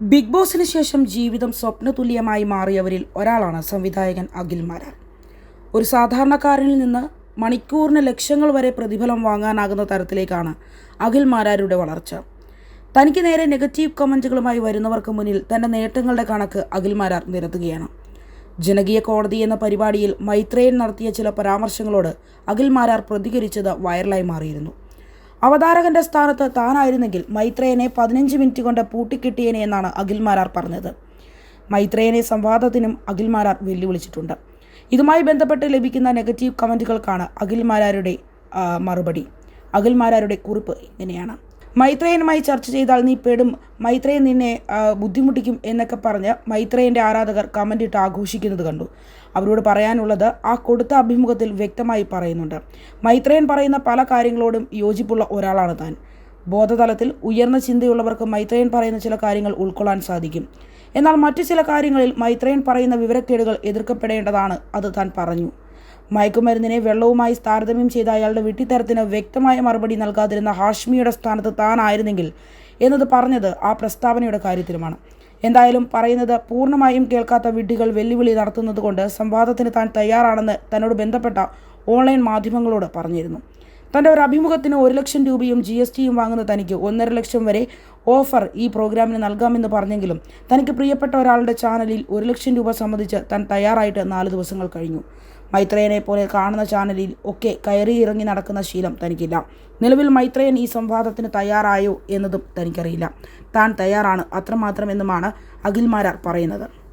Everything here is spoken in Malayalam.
ബിഗ് ബോസിന് ശേഷം ജീവിതം സ്വപ്നതുല്യമായി മാറിയവരിൽ ഒരാളാണ് സംവിധായകൻ അഖിൽ മാരാർ. ഒരു സാധാരണക്കാരനിൽ നിന്ന് മണിക്കൂറിന് ലക്ഷങ്ങൾ വരെ പ്രതിഫലം വാങ്ങാനാകുന്ന തരത്തിലേക്കാണ് അഖിൽ മാരാരുടെ വളർച്ച. തനിക്ക് നേരെ നെഗറ്റീവ് കമന്റുകളുമായി വരുന്നവർക്ക് മുന്നിൽ തന്റെ നേട്ടങ്ങളുടെ കണക്ക് അഖിൽ മാരാർ നിരത്തുകയാണ്. ജനകീയ കോടതി എന്ന പരിപാടിയിൽ മൈത്രേയൻ നടത്തിയ ചില പരാമർശങ്ങളോട് അഖിൽ മാരാർ പ്രതികരിച്ചത് വൈറലായി മാറിയിരുന്നു. അവതാരകന്റെ സ്ഥാനത്ത് താനായിരുന്നെങ്കിൽ മൈത്രേയനെ പതിനഞ്ച് മിനിറ്റ് കൊണ്ട് പൂട്ടിക്കിട്ടിയേനെ എന്നാണ് അഖിൽ മാരാർ പറഞ്ഞത്. മൈത്രേയനെ സംവാദത്തിനും അഖിൽ മാരാർ വെല്ലുവിളിച്ചിട്ടുണ്ട്. ഇതുമായി ബന്ധപ്പെട്ട് ലഭിക്കുന്ന നെഗറ്റീവ് കമന്റുകൾക്കാണ് അഖിൽ മാരാരുടെ മറുപടി. അഖിൽ മാരാരുടെ കുറിപ്പ് ഇങ്ങനെയാണ്. മൈത്രേയനുമായി ചർച്ച ചെയ്താൽ നീ പെടും. മൈത്രേയൻ നിന്നെ ബുദ്ധിമുട്ടിക്കും എന്നൊക്കെ പറഞ്ഞ് മൈത്രേയന്റെ ആരാധകർ കമന്റ് ഇട്ട് ആഘോഷിക്കുന്നത് കണ്ടു. അവരോട് പറയാനുള്ളത് ആ കൊടുത്ത അഭിമുഖത്തിൽ വ്യക്തമായി പറയുന്നുണ്ട്. മൈത്രേയൻ പറയുന്ന പല കാര്യങ്ങളോടും യോജിപ്പുള്ള ഒരാളാണ് താൻ. ബോധതലത്തിൽ ഉയർന്ന ചിന്തയുള്ളവർക്ക് മൈത്രേയൻ പറയുന്ന ചില കാര്യങ്ങൾ ഉൾക്കൊള്ളാൻ സാധിക്കും. എന്നാൽ മറ്റു ചില കാര്യങ്ങളിൽ മൈത്രേയൻ പറയുന്ന വിവരക്കേടുകൾ എതിർക്കപ്പെടേണ്ടതാണ് അത് താൻ പറഞ്ഞു. മയക്കുമരുന്നിനെ വെള്ളവുമായി താരതമ്യം ചെയ്ത അയാളുടെ വെട്ടിത്തരത്തിന് വ്യക്തമായ മറുപടി നൽകാതിരുന്ന ഹാഷ്മിയുടെ സ്ഥാനത്ത് താനായിരുന്നെങ്കിൽ എന്നത് പറഞ്ഞത് ആ പ്രസ്താവനയുടെ കാര്യത്തിലുമാണ്. എന്തായാലും പറയുന്നത് പൂർണമായും കേൾക്കാത്ത വിഡ്ഢികൾ വെല്ലുവിളി നടത്തുന്നതുകൊണ്ട് സംവാദത്തിന് താൻ തയ്യാറാണെന്ന് തന്നോട് ബന്ധപ്പെട്ട ഓൺലൈൻ മാധ്യമങ്ങളോട് പറഞ്ഞിരുന്നു. തന്റെ ഒരു അഭിമുഖത്തിന് ഒരു ലക്ഷം രൂപയും ജി എസ് ടിയും വാങ്ങുന്ന തനിക്ക് ഒന്നര ലക്ഷം വരെ ഓഫർ ഈ പ്രോഗ്രാമിന് നൽകാമെന്ന് പറഞ്ഞെങ്കിലും തനിക്ക് പ്രിയപ്പെട്ട ഒരാളുടെ ചാനലിൽ ഒരു ലക്ഷം രൂപ സംബന്ധിച്ച് താൻ തയ്യാറായിട്ട് നാല് ദിവസങ്ങൾ കഴിഞ്ഞു. മൈത്രേയനെ പോലെ കാണുന്ന ചാനലിൽ ഒക്കെ കയറി ഇറങ്ങി നടക്കുന്ന ശീലം തനിക്കില്ല. നിലവിൽ മൈത്രേയൻ ഈ സംവാദത്തിന് തയ്യാറായോ എന്നതും തനിക്കറിയില്ല. താൻ തയ്യാറാണ് അത്രമാത്രം എന്നുമാണ് അഖിൽ മാരാർ പറയുന്നത്.